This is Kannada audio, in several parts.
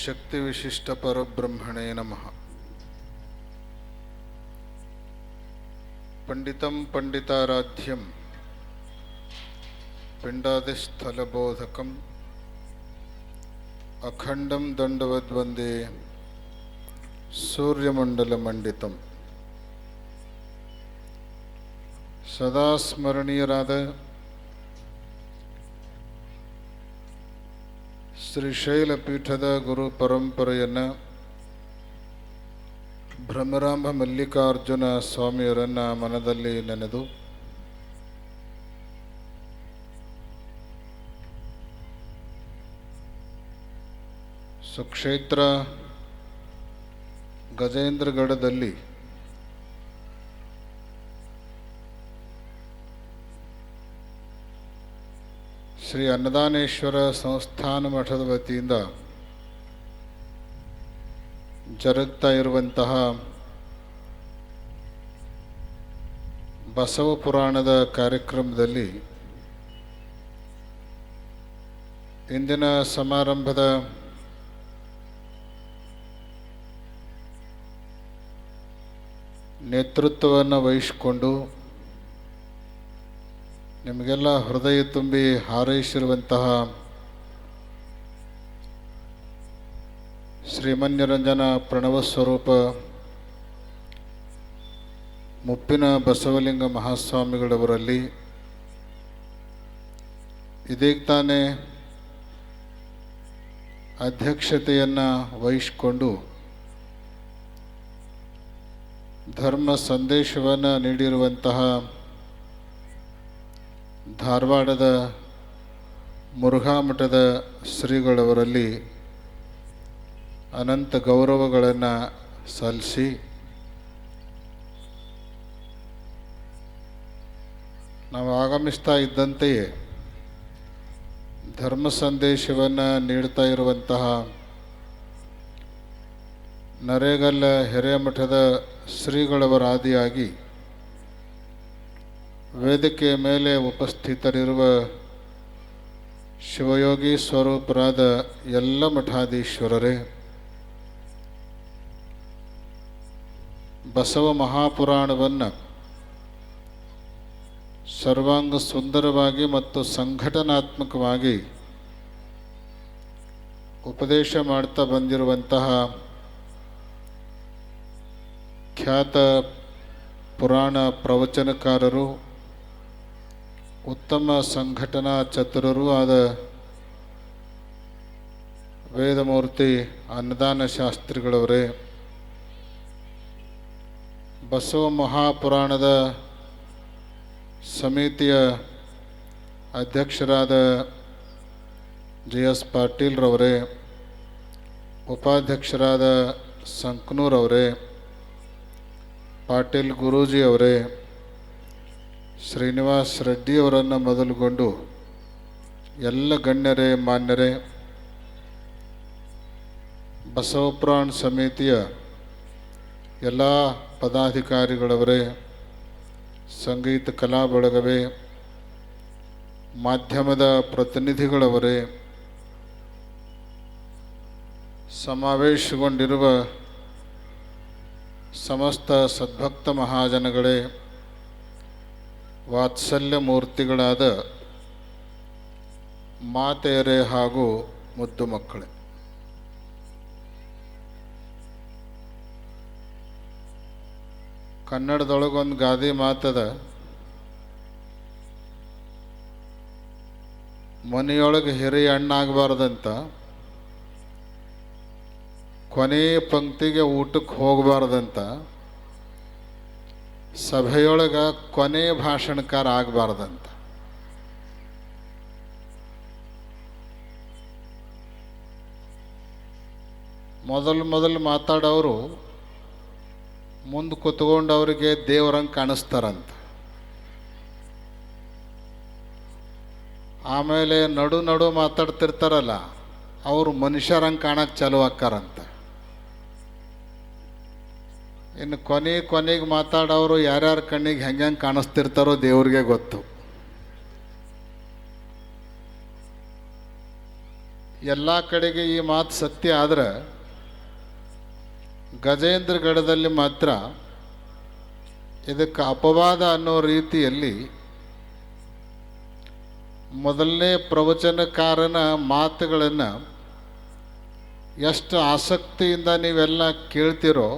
சக்தி விசிஷ்ட பரபிரம்மணே நம பண்டிதம் பண்டிதாராத்தியம் பிண்டாதிஸ்தலபோதகம் அகண்டம் தண்டவத்வந்தே சூரியமண்டலமண்டிதம் சதா ஸ்மரணீயராத ಶ್ರೀಶೈಲ ಪೀಠದ ಗುರು ಪರಂಪರೆಯನ್ನು ಭ್ರಮರಾಮ ಮಲ್ಲಿಕಾರ್ಜುನ ಸ್ವಾಮಿಯವರನ್ನು ಮನದಲ್ಲಿ ನೆನೆದು ಸುಕ್ಷೇತ್ರ ಗಜೇಂದ್ರಗಢದಲ್ಲಿ ಶ್ರೀ ಅನ್ನದಾನೇಶ್ವರ ಸಂಸ್ಥಾನ ಮಠದ ವತಿಯಿಂದ ಜರುಗ್ತಾ ಇರುವಂತಹ ಬಸವ ಪುರಾಣದ ಕಾರ್ಯಕ್ರಮದಲ್ಲಿ ಇಂದಿನ ಸಮಾರಂಭದ ನೇತೃತ್ವವನ್ನು ವಹಿಸಿಕೊಂಡು ನಿಮಗೆಲ್ಲ ಹೃದಯ ತುಂಬಿ ಹಾರೈಸಿರುವಂತಹ ಶ್ರೀಮನ್ಯರಂಜನ ಪ್ರಣವ ಸ್ವರೂಪ ಮುಪ್ಪಿನ ಬಸವಲಿಂಗ ಮಹಾಸ್ವಾಮಿಗಳವರಲ್ಲಿ, ಇದೀಗ ತಾನೇ ಅಧ್ಯಕ್ಷತೆಯನ್ನು ವಹಿಸಿಕೊಂಡು ಧರ್ಮ ಸಂದೇಶವನ್ನು ನೀಡಿರುವಂತಹ ಧಾರವಾಡದ ಮುರುಘಾ ಮಠದ ಶ್ರೀಗಳವರಲ್ಲಿ ಅನಂತ ಗೌರವಗಳನ್ನು ಸಲ್ಲಿಸಿ ನಾವು ಆಗಮಿಸ್ತಾ ಇದ್ದಂತೆಯೇ ಧರ್ಮ ಸಂದೇಶವನ್ನು ನೀಡ್ತಾ ಇರುವಂತಹ ನರೇಗಲ್ಲ ಹಿರೇಮಠದ ಶ್ರೀಗಳವರ ಆದಿಯಾಗಿ ವೇದಿಕೆಯ ಮೇಲೆ ಉಪಸ್ಥಿತರಿರುವ ಶಿವಯೋಗಿ ಸ್ವರೂಪರಾದ ಎಲ್ಲ ಮಠಾಧೀಶ್ವರರೇ, ಬಸವ ಮಹಾಪುರಾಣವನ್ನು ಸರ್ವಾಂಗ ಸುಂದರವಾಗಿ ಮತ್ತು ಸಂಘಟನಾತ್ಮಕವಾಗಿ ಉಪದೇಶ ಮಾಡ್ತಾ ಬಂದಿರುವಂತಹ ಖ್ಯಾತ ಪುರಾಣ ಪ್ರವಚನಕಾರರು ಉತ್ತಮ ಸಂಘಟನಾ ಚತುರರೂ ಆದ ವೇದಮೂರ್ತಿ ಅನ್ನದಾನ ಶಾಸ್ತ್ರಿಗಳವರೇ. ಬಸವ ಮಹಾಪುರಾಣದ ಸಮಿತಿಯ ಅಧ್ಯಕ್ಷರಾದ ಜಿ ಎಸ್ ಪಾಟೀಲ್ರವರೇ, ಉಪಾಧ್ಯಕ್ಷರಾದ ಸಂಕನೂರವರೇ, ಪಾಟೀಲ್ ಗುರೂಜಿ ಅವರೇ ಶ್ರೀನಿವಾಸ್ ರೆಡ್ಡಿಯವರನ್ನು ಮೊದಲುಗೊಂಡು ಎಲ್ಲ ಗಣ್ಯರೇ, ಮಾನ್ಯರೇ, ಬಸವಪ್ರಾಣ್ ಸಮಿತಿಯ ಎಲ್ಲ ಪದಾಧಿಕಾರಿಗಳವರೇ, ಸಂಗೀತ ಕಲಾ ಬಳಗವೇ, ಮಾಧ್ಯಮದ ಪ್ರತಿನಿಧಿಗಳವರೇ, ಸಮಾವೇಶಗೊಂಡಿರುವ ಸಮಸ್ತ ಸದ್ಭಕ್ತ ಮಹಾಜನಗಳೇ ವಾತ್ಸಲ್ಯ ಮೂರ್ತಿಗಳಾದ ಮಾತೆಯರೇ ಹಾಗೂ ಮುದ್ದು ಮಕ್ಕಳೇ. ಕನ್ನಡದೊಳಗೊಂದು ಗಾದೆ ಮಾತದ ಮನೆಯೊಳಗೆ ಹಿರಿಯ ಹಣ್ಣಾಗಬಾರ್ದಂತ ಕೊನೆ ಪಂಕ್ತಿಗೆ ಊಟಕ್ಕೆ ಹೋಗಬಾರ್ದಂತ ಸಭೆಯೊಳಗೆ ಕೊನೆ ಭಾಷಣಕಾರ ಆಗಬಾರ್ದಂತ. ಮೊದಲು ಮೊದಲು ಮಾತಾಡೋರು ಮುಂದೆ ಕುತ್ಕೊಂಡು ಅವರಿಗೆ ದೇವರಂಗೆ ಕಾಣಿಸ್ತಾರಂತ. ಆಮೇಲೆ ನಡು ನಡು ಮಾತಾಡ್ತಿರ್ತಾರಲ್ಲ, ಅವರು ಮನುಷ್ಯರಂಗೆ ಕಾಣಕ್ಕೆ ಚಾಲು ಆಕ್ಕಾರಂತ ಇನ್ನು ಕೊನೆ ಕೊನೆಗೆ ಮಾತಾಡೋರು ಯಾರ್ಯಾರ ಕಣ್ಣಿಗೆ ಹೆಂಗೆ ಹೆಂಗೆ ಕಾಣಿಸ್ತಿರ್ತಾರೋ ದೇವ್ರಿಗೆ ಗೊತ್ತು. ಎಲ್ಲ ಕಡೆಗೆ ಈ ಮಾತು ಸತ್ಯ ಆದ್ರೆ ಗಜೇಂದ್ರಗಢದಲ್ಲಿ ಮಾತ್ರ ಇದಕ್ಕೆ ಅಪವಾದ ಅನ್ನೋ ರೀತಿಯಲ್ಲಿ ಮೊದಲನೇ ಪ್ರವಚನಕಾರನ ಮಾತುಗಳನ್ನು ಎಷ್ಟು ಆಸಕ್ತಿಯಿಂದ ನೀವೆಲ್ಲ ಕೇಳ್ತಿರೋ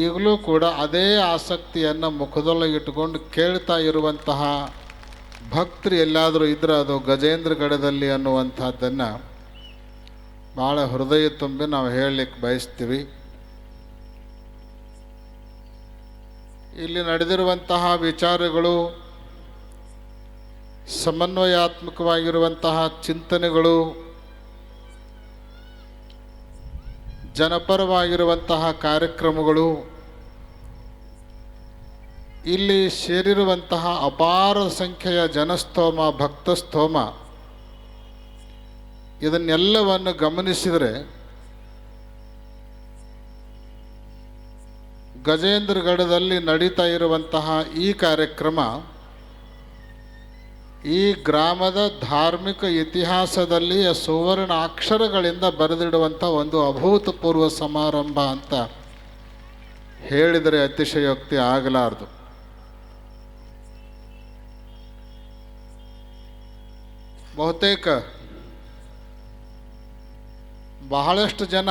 ಈಗಲೂ ಕೂಡ ಅದೇ ಆಸಕ್ತಿಯನ್ನು ಮುಖದೊಳಗೆ ಇಟ್ಕೊಂಡು ಕೇಳ್ತಾ ಇರುವಂತಹ ಭಕ್ತರು ಎಲ್ಲಾದರೂ ಇದ್ರೆ ಅದು ಗಜೇಂದ್ರಗಡದಲ್ಲಿ ಅನ್ನುವಂಥದ್ದನ್ನು ಭಾಳ ಹೃದಯ ತುಂಬಿ ನಾವು ಹೇಳಲಿಕ್ಕೆ ಬಯಸ್ತೀವಿ. ಇಲ್ಲಿ ನಡೆದಿರುವಂತಹ ವಿಚಾರಗಳು ಸಮನ್ವಯಾತ್ಮಕವಾಗಿರುವಂತಹ ಚಿಂತನೆಗಳು ಜನಪರವಾಗಿರುವಂತಹ ಕಾರ್ಯಕ್ರಮಗಳು, ಇಲ್ಲಿ ಸೇರಿರುವಂತಹ ಅಪಾರ ಸಂಖ್ಯೆಯ ಜನಸ್ತೋಮ, ಭಕ್ತಸ್ತೋಮ, ಇದನ್ನೆಲ್ಲವನ್ನು ಗಮನಿಸಿದರೆ ಗಜೇಂದ್ರಗಢದಲ್ಲಿ ನಡೀತಾ ಇರುವಂತಹ ಈ ಕಾರ್ಯಕ್ರಮ ಈ ಗ್ರಾಮದ ಧಾರ್ಮಿಕ ಇತಿಹಾಸದಲ್ಲಿ ಸುವರ್ಣ ಅಕ್ಷರಗಳಿಂದ ಬರೆದಿಡುವಂಥ ಒಂದು ಅಭೂತಪೂರ್ವ ಸಮಾರಂಭ ಅಂತ ಹೇಳಿದರೆ ಅತಿಶಯೋಕ್ತಿ ಆಗಲಾರದು. ಬಹುತೇಕ ಬಹಳಷ್ಟು ಜನ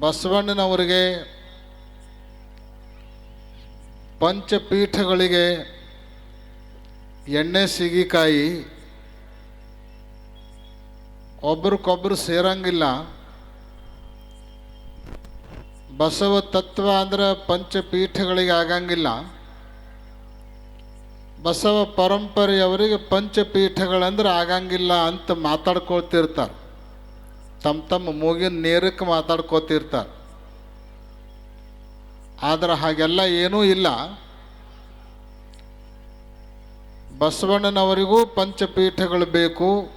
ಬಸವಣ್ಣನವರಿಗೆ ಪಂಚಪೀಠಗಳಿಗೆ ಎಣ್ಣೆ ಸಿಗಿಕಾಯಿ ಒಬ್ರಿಗೊಬ್ರು ಸೇರಂಗಿಲ್ಲ. ಬಸವ ತತ್ವ ಅಂದ್ರೆ ಪಂಚಪೀಠಗಳಿಗೆ ಆಗಂಗಿಲ್ಲ. ಬಸವ ಪರಂಪರೆಯವರಿಗೆ ಪಂಚಪೀಠಗಳಂದ್ರೆ ಆಗಂಗಿಲ್ಲ ಅಂತ ಮಾತಾಡ್ಕೊಳ್ತಿರ್ತಾರೆ. ತಮ್ಮ ತಮ್ಮ ಮೂಗಿನ ನೇರಕ್ಕೆ ಮಾತಾಡ್ಕೋತಿರ್ತಾರೆ ಆದರೆ ಹಾಗೆಲ್ಲ ಏನೂ ಇಲ್ಲ. ಬಸವಣ್ಣನವರಿಗೂ ಪಂಚಪೀಠಗಳು ಬೇಕು.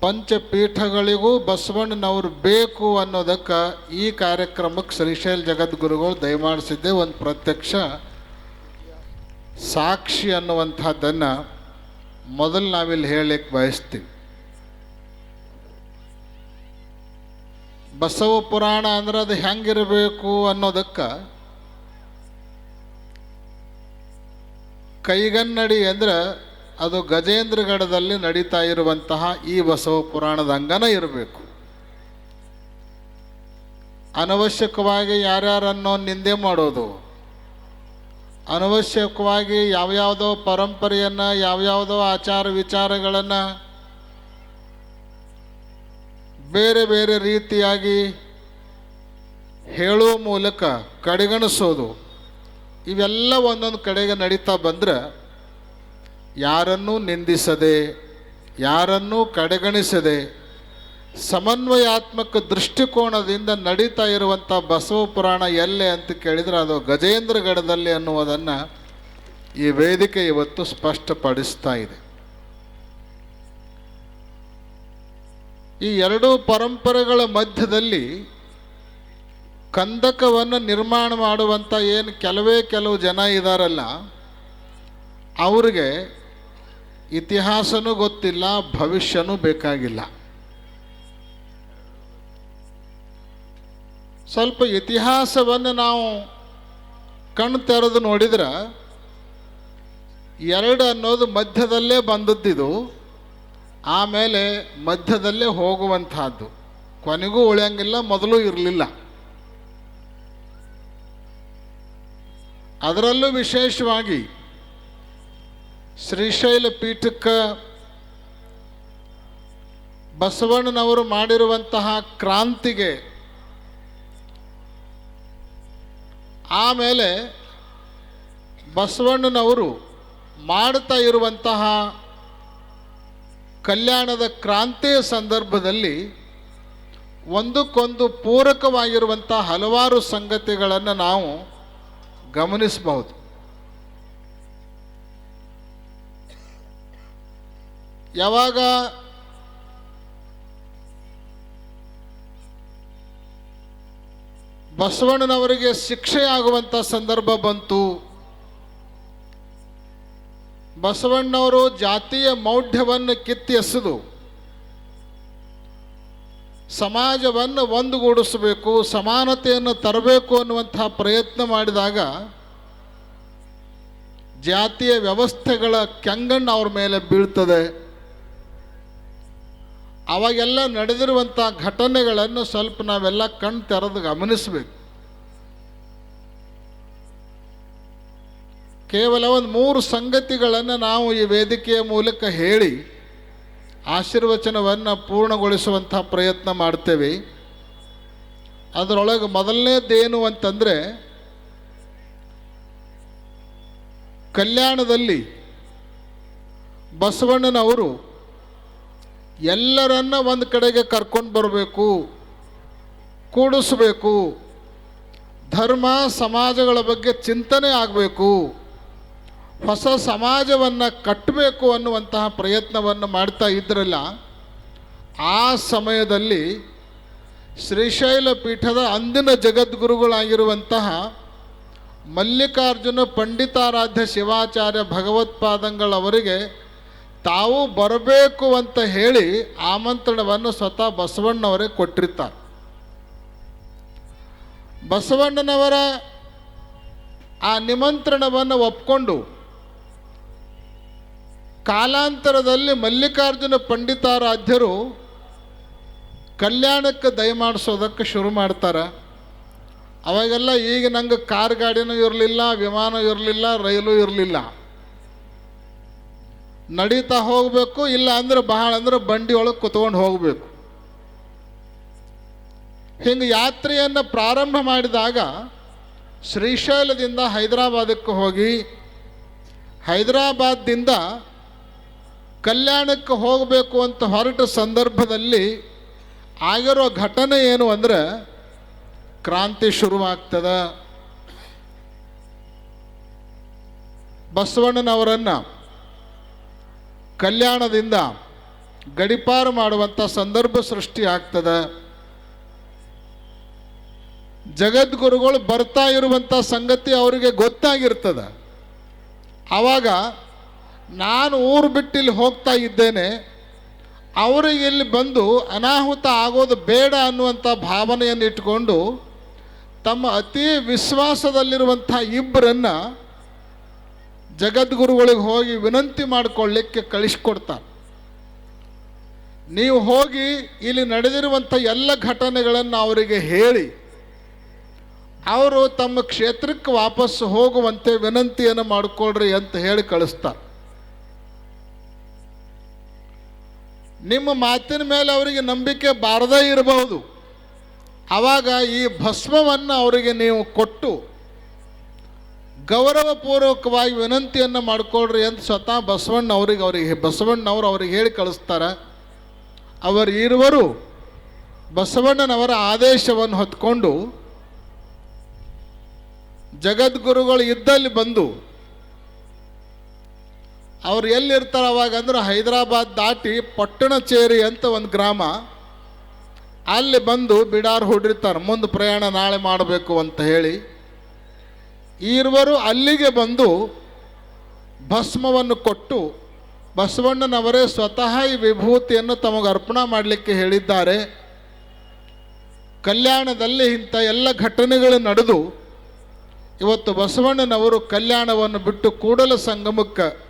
ಪಂಚಪೀಠಗಳಿಗೂ ಬಸವಣ್ಣನವರು ಬೇಕು ಅನ್ನೋದಕ್ಕೆ ಈ ಕಾರ್ಯಕ್ರಮಕ್ಕೆ ಶ್ರೀಶೈಲ್ ಜಗದ್ಗುರುಗಳು ದಯಮಾಡಿಸಿದ್ದೆ ಒಂದು ಪ್ರತ್ಯಕ್ಷ ಸಾಕ್ಷಿ ಅನ್ನುವಂಥದ್ದನ್ನು ಮೊದಲು ನಾವಿಲ್ಲಿ ಹೇಳಲಿಕ್ಕೆ ಬಯಸ್ತೀವಿ. ಬಸವ ಪುರಾಣ ಅಂದ್ರೆ ಅದು ಹೆಂಗಿರಬೇಕು ಅನ್ನೋದಕ್ಕೆ ಕೈಗನ್ನಡಿ ಅಂದ್ರೆ ಅದು ಗಜೇಂದ್ರಗಢದಲ್ಲಿ ನಡೀತಾ ಇರುವಂತಹ ಈ ಬಸವ ಪುರಾಣದ ಅಂಗನ ಇರಬೇಕು. ಅನವಶ್ಯಕವಾಗಿ ಯಾರ್ಯಾರನ್ನೋ ನಿಂದೆ ಮಾಡೋದು. ಅನವಶ್ಯಕವಾಗಿ ಯಾವ್ಯಾವುದೋ ಪರಂಪರೆಯನ್ನು, ಯಾವ್ಯಾವುದೋ ಆಚಾರ ವಿಚಾರಗಳನ್ನು ಬೇರೆ ಬೇರೆ ರೀತಿಯಾಗಿ ಹೇಳುವ ಮೂಲಕ ಕಡೆಗಣಿಸೋದು, ಇವೆಲ್ಲ ಒಂದೊಂದು ಕಡೆಗೆ ನಡೀತಾ ಬಂದರೆ ಯಾರನ್ನೂ ನಿಂದಿಸದೆ, ಯಾರನ್ನೂ ಕಡೆಗಣಿಸದೆ, ಸಮನ್ವಯಾತ್ಮಕ ದೃಷ್ಟಿಕೋನದಿಂದ ನಡೀತಾ ಇರುವಂಥ ಬಸವ ಪುರಾಣ ಎಲ್ಲೆ ಅಂತ ಕೇಳಿದರೆ ಅದು ಗಜೇಂದ್ರಗಢದಲ್ಲಿ ಅನ್ನುವುದನ್ನು ಈ ವೇದಿಕೆ ಇವತ್ತು ಸ್ಪಷ್ಟಪಡಿಸ್ತಾ ಇದೆ. ಈ ಎರಡೂ ಪರಂಪರೆಗಳ ಮಧ್ಯದಲ್ಲಿ ಕಂದಕವನ್ನು ನಿರ್ಮಾಣ ಮಾಡುವಂಥ ಏನು ಕೆಲವೇ ಕೆಲವು ಜನ ಇದ್ದಾರಲ್ಲ ಅವ್ರಿಗೆ ಇತಿಹಾಸನೂ ಗೊತ್ತಿಲ್ಲ, ಭವಿಷ್ಯನೂ ಬೇಕಾಗಿಲ್ಲ. ಸ್ವಲ್ಪ ಇತಿಹಾಸವನ್ನು ನಾವು ಕಣ್ಣು ತೆರೆದು ನೋಡಿದ್ರೆ ಎರಡು ಅನ್ನೋದು ಮಧ್ಯದಲ್ಲೇ ಬಂದದ್ದಿದು. ಆಮೇಲೆ ಮಧ್ಯದಲ್ಲೇ ಹೋಗುವಂತಹದ್ದು ಕೊನೆಗೂ ಉಳಿಯಂಗಿಲ್ಲ, ಮೊದಲು ಇರಲಿಲ್ಲ. ಅದರಲ್ಲೂ ವಿಶೇಷವಾಗಿ ಶ್ರೀಶೈಲ ಪೀಠಕ್ಕೆ ಬಸವಣ್ಣನವರು ಮಾಡಿರುವಂತಹ ಕ್ರಾಂತಿಗೆ ಆಮೇಲೆ ಬಸವಣ್ಣನವರು ಮಾಡ್ತಾ ಇರುವಂತಹ ಕಲ್ಯಾಣದ ಕ್ರಾಂತಿಯ ಸಂದರ್ಭದಲ್ಲಿ ಒಂದಕ್ಕೊಂದು ಪೂರಕವಾಗಿರುವಂಥ ಹಲವಾರು ಸಂಗತಿಗಳನ್ನು ನಾವು ಗಮನಿಸಬಹುದು. ಯಾವಾಗ ಬಸವಣ್ಣನವರಿಗೆ ಶಿಕ್ಷೆಯಾಗುವಂಥ ಸಂದರ್ಭ ಬಂತು ಬಸವಣ್ಣವರು ಜಾತಿಯ ಮೌಢ್ಯವನ್ನು ಕಿತ್ತಿ ಎಸೆದು ಸಮಾಜವನ್ನು ಒಂದುಗೂಡಿಸಬೇಕು, ಸಮಾನತೆಯನ್ನು ತರಬೇಕು ಅನ್ನುವಂತಹ ಪ್ರಯತ್ನ ಮಾಡಿದಾಗ ಜಾತಿಯ ವ್ಯವಸ್ಥೆಗಳ ಕೆಂಗಣ್ಣು ಅವ್ರ ಮೇಲೆ ಬೀಳ್ತದೆ. ಅವಾಗೆಲ್ಲ ನಡೆದಿರುವಂಥ ಘಟನೆಗಳನ್ನು ಸ್ವಲ್ಪ ನಾವೆಲ್ಲ ಕಣ್ ತೆರೆದು ಗಮನಿಸಬೇಕು. ಕೇವಲ ಒಂದು ಮೂರು ಸಂಗತಿಗಳನ್ನು ನಾವು ಈ ವೇದಿಕೆಯ ಮೂಲಕ ಹೇಳಿ ಆಶೀರ್ವಚನವನ್ನು ಪೂರ್ಣಗೊಳಿಸುವಂಥ ಪ್ರಯತ್ನ ಮಾಡ್ತೇವೆ. ಅದರೊಳಗೆ ಮೊದಲನೇದೇನು ಅಂತಂದರೆ, ಕಲ್ಯಾಣದಲ್ಲಿ ಬಸವಣ್ಣನವರು ಎಲ್ಲರನ್ನ ಒಂದು ಕಡೆಗೆ ಕರ್ಕೊಂಡು ಬರಬೇಕು, ಕೂಡಿಸಬೇಕು, ಧರ್ಮ, ಸಮಾಜಗಳ ಬಗ್ಗೆ ಚಿಂತನೆ ಆಗಬೇಕು. ಹೊಸ ಸಮಾಜವನ್ನು ಕಟ್ಟಬೇಕು ಅನ್ನುವಂತಹ ಪ್ರಯತ್ನವನ್ನು ಮಾಡ್ತಾ ಇದ್ರಲ್ಲ, ಆ ಸಮಯದಲ್ಲಿ ಶ್ರೀಶೈಲ ಪೀಠದ ಅಂದಿನ ಜಗದ್ಗುರುಗಳಾಗಿರುವಂತಹ ಮಲ್ಲಿಕಾರ್ಜುನ ಪಂಡಿತಾರಾಧ್ಯ ಶಿವಾಚಾರ್ಯ ಭಗವತ್ಪಾದಂಗಳವರಿಗೆ ತಾವು ಬರಬೇಕು ಅಂತ ಹೇಳಿ ಆಮಂತ್ರಣವನ್ನು ಸ್ವತಃ ಬಸವಣ್ಣವರೇ ಕೊಟ್ಟಿರ್ತಾರೆ. ಬಸವಣ್ಣನವರ ಆ ನಿಮಂತ್ರಣವನ್ನು ಒಪ್ಕೊಂಡು ಕಾಲಾಂತರದಲ್ಲಿ ಮಲ್ಲಿಕಾರ್ಜುನ ಪಂಡಿತಾರಾಧ್ಯರು ಕಲ್ಯಾಣಕ್ಕೆ ದಯಮಾಡಿಸೋದಕ್ಕೆ ಶುರು ಮಾಡ್ತಾರೆ. ಅವಾಗೆಲ್ಲ ಈಗ ನಂಗೆ ಕಾರ್ ಗಾಡಿನೂ ಇರಲಿಲ್ಲ, ವಿಮಾನ ಇರಲಿಲ್ಲ, ರೈಲು ಇರಲಿಲ್ಲ. ನಡೀತಾ ಹೋಗಬೇಕು, ಇಲ್ಲ ಅಂದ್ರೆ ಬಹಳ ಅಂದ್ರೆ ಬಂಡಿ ಒಳಗೆ ಕುತ್ಕೊಂಡು ಹೋಗಬೇಕು. ಹಿಂಗೆ ಯಾತ್ರೆಯನ್ನು ಪ್ರಾರಂಭ ಮಾಡಿದಾಗ ಶ್ರೀಶೈಲದಿಂದ ಹೈದರಾಬಾದಕ್ಕೆ ಹೋಗಿ ಹೈದರಾಬಾದ್ದಿಂದ ಕಲ್ಯಾಣಕ್ಕೆ ಹೋಗಬೇಕು ಅಂತ ಹೊರಟ ಸಂದರ್ಭದಲ್ಲಿ ಆಗಿರೋ ಘಟನೆ ಏನು ಅಂದರೆ ಕ್ರಾಂತಿ ಶುರುವಾಗ್ತದ. ಬಸವಣ್ಣನವರನ್ನು ಕಲ್ಯಾಣದಿಂದ ಗಡಿಪಾರು ಮಾಡುವಂಥ ಸಂದರ್ಭ ಸೃಷ್ಟಿ ಆಗ್ತದೆ. ಜಗದ್ಗುರುಗಳು ಬರ್ತಾ ಇರುವಂಥ ಸಂಗತಿ ಅವರಿಗೆ ಗೊತ್ತಾಗಿರ್ತದೆ. ಆವಾಗ ನಾನು ಊರು ಬಿಟ್ಟು ಇಲ್ಲಿ ಹೋಗ್ತಾ ಇದ್ದೇನೆ ಅವರಿಗೆ ಇಲ್ಲಿ ಬಂದು ಅನಾಹುತ ಆಗೋದು ಬೇಡ ಅನ್ನುವಂಥ ಭಾವನೆಯನ್ನು ಇಟ್ಕೊಂಡು ತಮ್ಮ ಅತಿ ವಿಶ್ವಾಸದಲ್ಲಿರುವಂಥ ಇಬ್ಬರನ್ನು ಜಗದ್ಗುರುಗಳಿಗೆ ಹೋಗಿ ವಿನಂತಿ ಮಾಡಿಕೊಳ್ಳಿಕ್ಕೆ ಕಳಿಸ್ಕೊಡ್ತಾರೆ. ನೀವು ಹೋಗಿ ಇಲ್ಲಿ ನಡೆದಿರುವಂಥ ಎಲ್ಲ ಘಟನೆಗಳನ್ನು ಅವರಿಗೆ ಹೇಳಿ, ಅವರು ತಮ್ಮ ಕ್ಷೇತ್ರಕ್ಕೆ ವಾಪಸ್ಸು ಹೋಗುವಂತೆ ವಿನಂತಿಯನ್ನು ಮಾಡಿಕೊಳ್ರಿ ಅಂತ ಹೇಳಿ ಕಳಿಸ್ತಾರೆ. ನಿಮ್ಮ ಮಾತಿನ ಮೇಲೆ ಅವರಿಗೆ ನಂಬಿಕೆ ಬಾರದೇ ಇರಬಹುದು. ಆವಾಗ ಈ ಭಸ್ಮವನ್ನು ಅವರಿಗೆ ನೀವು ಕೊಟ್ಟು ಗೌರವಪೂರ್ವಕವಾಗಿ ವಿನಂತಿಯನ್ನು ಮಾಡಿಕೊಳ್ರಿ ಅಂತ ಸ್ವತಃ ಬಸವಣ್ಣ ಅವರಿಗೆ ಅವರಿಗೆ ಬಸವಣ್ಣವರು ಅವ್ರಿಗೆ ಹೇಳಿ ಕಳಿಸ್ತಾರೆ. ಅವರು ಇರುವರು ಬಸವಣ್ಣನವರ ಆದೇಶವನ್ನು ಹೊತ್ಕೊಂಡು ಜಗದ್ಗುರುಗಳು ಇದ್ದಲ್ಲಿ ಬಂದು ಅವ್ರು ಎಲ್ಲಿರ್ತಾರೆ ಅವಾಗ ಅಂದ್ರೆ ಹೈದರಾಬಾದ್ ದಾಟಿ ಪಟ್ಟಣಚೇರಿ ಅಂತ ಒಂದು ಗ್ರಾಮ. ಅಲ್ಲಿ ಬಂದು ಬಿಡಾರ್ ಹೊಡಿರ್ತಾರೆ, ಮುಂದೆ ಪ್ರಯಾಣ ನಾಳೆ ಮಾಡಬೇಕು ಅಂತ ಹೇಳಿ. ಇರುವರು ಅಲ್ಲಿಗೆ ಬಂದು ಭಸ್ಮವನ್ನು ಕೊಟ್ಟು, ಬಸವಣ್ಣನವರೇ ಸ್ವತಃ ಈ ವಿಭೂತಿಯನ್ನು ತಮಗೆ ಅರ್ಪಣೆ ಮಾಡಲಿಕ್ಕೆ ಹೇಳಿದ್ದಾರೆ. ಕಲ್ಯಾಣದಲ್ಲಿ ಇಂಥ ಎಲ್ಲ ಘಟನೆಗಳು ನಡೆದು, ಇವತ್ತು ಬಸವಣ್ಣನವರು ಕಲ್ಯಾಣವನ್ನು ಬಿಟ್ಟು ಕೂಡಲ ಸಂಗಮಕ್ಕೆ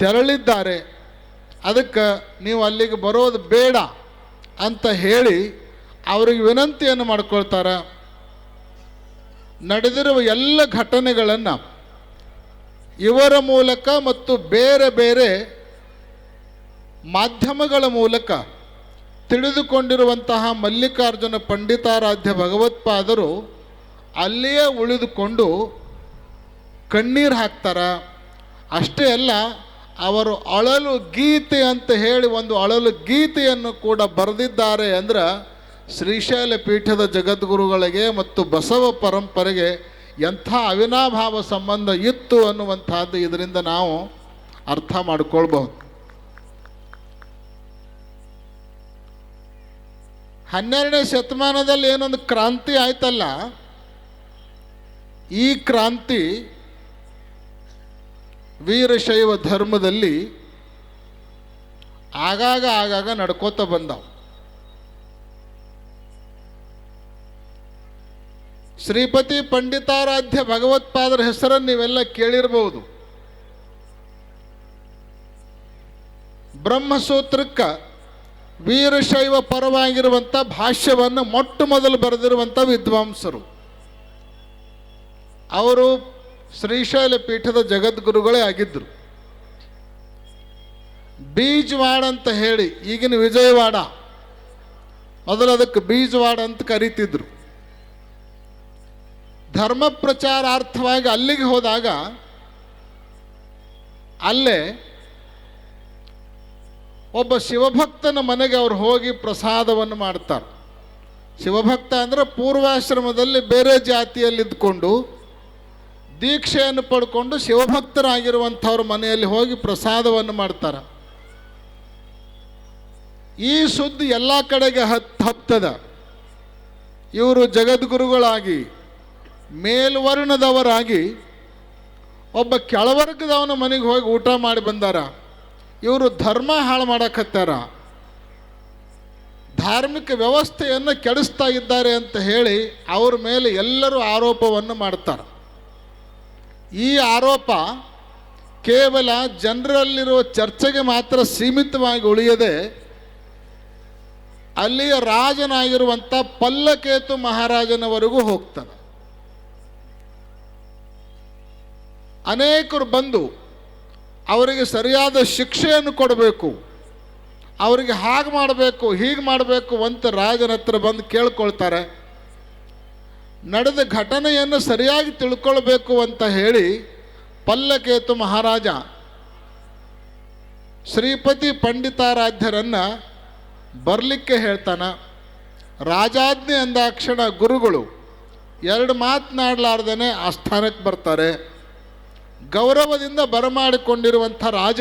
ತೆರಳಿದ್ದಾರೆ. ಅದಕ್ಕೆ ನೀವು ಅಲ್ಲಿಗೆ ಬರೋದು ಬೇಡ ಅಂತ ಹೇಳಿ ಅವರಿಗೆ ವಿನಂತಿಯನ್ನು ಮಾಡ್ಕೊಳ್ತಾರೆ. ನಡೆದಿರುವ ಎಲ್ಲ ಘಟನೆಗಳನ್ನು ಇವರ ಮೂಲಕ ಮತ್ತು ಬೇರೆ ಬೇರೆ ಮಾಧ್ಯಮಗಳ ಮೂಲಕ ತಿಳಿದುಕೊಂಡಿರುವಂತಹ ಮಲ್ಲಿಕಾರ್ಜುನ ಪಂಡಿತಾರಾಧ್ಯ ಭಗವತ್ಪಾದರು ಅಲ್ಲಿಯೇ ಉಳಿದುಕೊಂಡು ಕಣ್ಣೀರು ಹಾಕ್ತಾರ. ಅಷ್ಟೇ ಅಲ್ಲ ಅವರು ಅಳಲು ಗೀತೆ ಅಂತ ಹೇಳಿ ಒಂದು ಅಳಲು ಗೀತೆಯನ್ನು ಕೂಡ ಬರೆದಿದ್ದಾರೆ ಅಂದ್ರೆ ಶ್ರೀಶೈಲ ಪೀಠದ ಜಗದ್ಗುರುಗಳಿಗೆ ಮತ್ತು ಬಸವ ಪರಂಪರೆಗೆ ಎಂಥ ಅವಿನಾಭಾವ ಸಂಬಂಧ ಇತ್ತು ಅನ್ನುವಂಥದ್ದು ಇದರಿಂದ ನಾವು ಅರ್ಥ ಮಾಡಿಕೊಳ್ಬಹುದು. ಹನ್ನೆರಡನೇ ಶತಮಾನದಲ್ಲಿ ಏನೊಂದು ಕ್ರಾಂತಿ ಆಯ್ತಲ್ಲ, ಈ ಕ್ರಾಂತಿ ವೀರಶೈವ ಧರ್ಮದಲ್ಲಿ ಆಗಾಗ ಆಗಾಗ ನಡ್ಕೋತ ಬಂದವು. ಶ್ರೀಪತಿ ಪಂಡಿತಾರಾಧ್ಯ ಭಗವತ್ಪಾದರ ಹೆಸರನ್ನು ನೀವೆಲ್ಲ ಕೇಳಿರಬಹುದು ಬ್ರಹ್ಮಸೂತ್ರಕ್ಕೆ ವೀರಶೈವ ಪರವಾಗಿರುವಂಥ ಭಾಷ್ಯವನ್ನು ಮೊಟ್ಟ ಮೊದಲು ಬರೆದಿರುವಂಥ ವಿದ್ವಾಂಸರು. ಅವರು ಶ್ರೀಶೈಲ ಪೀಠದ ಜಗದ್ಗುರುಗಳೇ ಆಗಿದ್ದರು ಬೀಜವಾಡ ಅಂತ ಹೇಳಿ ಈಗಿನ ವಿಜಯವಾಡ. ಮೊದಲು ಅದಕ್ಕೆ ಬೀಜವಾಡ ಅಂತ ಕರೀತಿದ್ರು. ಧರ್ಮ ಪ್ರಚಾರಾರ್ಥವಾಗಿ ಅಲ್ಲಿಗೆ ಹೋದಾಗ ಅಲ್ಲೇ ಒಬ್ಬ ಶಿವಭಕ್ತನ ಮನೆಗೆ ಅವ್ರು ಹೋಗಿ ಪ್ರಸಾದವನ್ನು ಮಾಡ್ತಾರೆ. ಶಿವಭಕ್ತ ಅಂದರೆ ಪೂರ್ವಾಶ್ರಮದಲ್ಲಿ ಬೇರೆ ಜಾತಿಯಲ್ಲಿದ್ದುಕೊಂಡು ದೀಕ್ಷೆಯನ್ನು ಪಡ್ಕೊಂಡು ಶಿವಭಕ್ತರಾಗಿರುವಂಥವ್ರ ಮನೆಯಲ್ಲಿ ಹೋಗಿ ಪ್ರಸಾದವನ್ನು ಮಾಡ್ತಾರೆ. ಈ ಸುದ್ದಿ ಎಲ್ಲ ಕಡೆಗೆ ಹತ್ ಹತ್ತದ. ಇವರು ಜಗದ್ಗುರುಗಳಾಗಿ, ಮೇಲ್ವರ್ಣದವರಾಗಿ, ಒಬ್ಬ ಕೆಳವರ್ಗದವನ ಮನೆಗೆ ಹೋಗಿ ಊಟ ಮಾಡಿ ಬಂದಾರ. ಇವರು ಧರ್ಮ ಹಾಳು ಮಾಡಕತ್ತಾರ. ಧಾರ್ಮಿಕ ವ್ಯವಸ್ಥೆಯನ್ನು ಕೆಡಿಸ್ತಾ ಇದ್ದಾರೆ ಅಂತ ಹೇಳಿ ಅವ್ರ ಮೇಲೆ ಎಲ್ಲರೂ ಆರೋಪವನ್ನು ಮಾಡ್ತಾರೆ. ಈ ಆರೋಪ ಕೇವಲ ಜನರಲ್ಲಿರುವ ಚರ್ಚೆಗೆ ಮಾತ್ರ ಸೀಮಿತವಾಗಿ ಉಳಿಯದೆ ಅಲ್ಲಿಯ ರಾಜನಾಗಿರುವಂಥ ಪಲ್ಲಕೇತು ಮಹಾರಾಜನವರೆಗೂ ಹೋಗ್ತಾರೆ ಅನೇಕರು ಬಂದು ಅವರಿಗೆ ಸರಿಯಾದ ಶಿಕ್ಷೆಯನ್ನು ಕೊಡಬೇಕು, ಅವರಿಗೆ ಹಾಗೆ ಮಾಡಬೇಕು, ಹೀಗೆ ಮಾಡಬೇಕು ಅಂತ ರಾಜನ ಹತ್ರ ಬಂದು ಕೇಳ್ಕೊಳ್ತಾರೆ. ನಡೆದ ಘಟನೆಯನ್ನು ಸರಿಯಾಗಿ ತಿಳ್ಕೊಳ್ಬೇಕು ಅಂತ ಹೇಳಿ ಪಲ್ಲಕೇತು ಮಹಾರಾಜ ಶ್ರೀಪತಿ ಪಂಡಿತಾರಾಧ್ಯರನ್ನು ಬರಲಿಕ್ಕೆ ಹೇಳ್ತಾನೆ, ರಾಜಾಜ್ಞೆ ಅಂದಾಕ್ಷಣ ಗುರುಗಳು ಎರಡು ಮಾತನಾಡಲಾರ್ದೇ ಆಸ್ಥಾನಕ್ಕೆ ಬರ್ತಾರೆ. ಗೌರವದಿಂದ ಬರಮಾಡಿಕೊಂಡಿರುವಂಥ ರಾಜ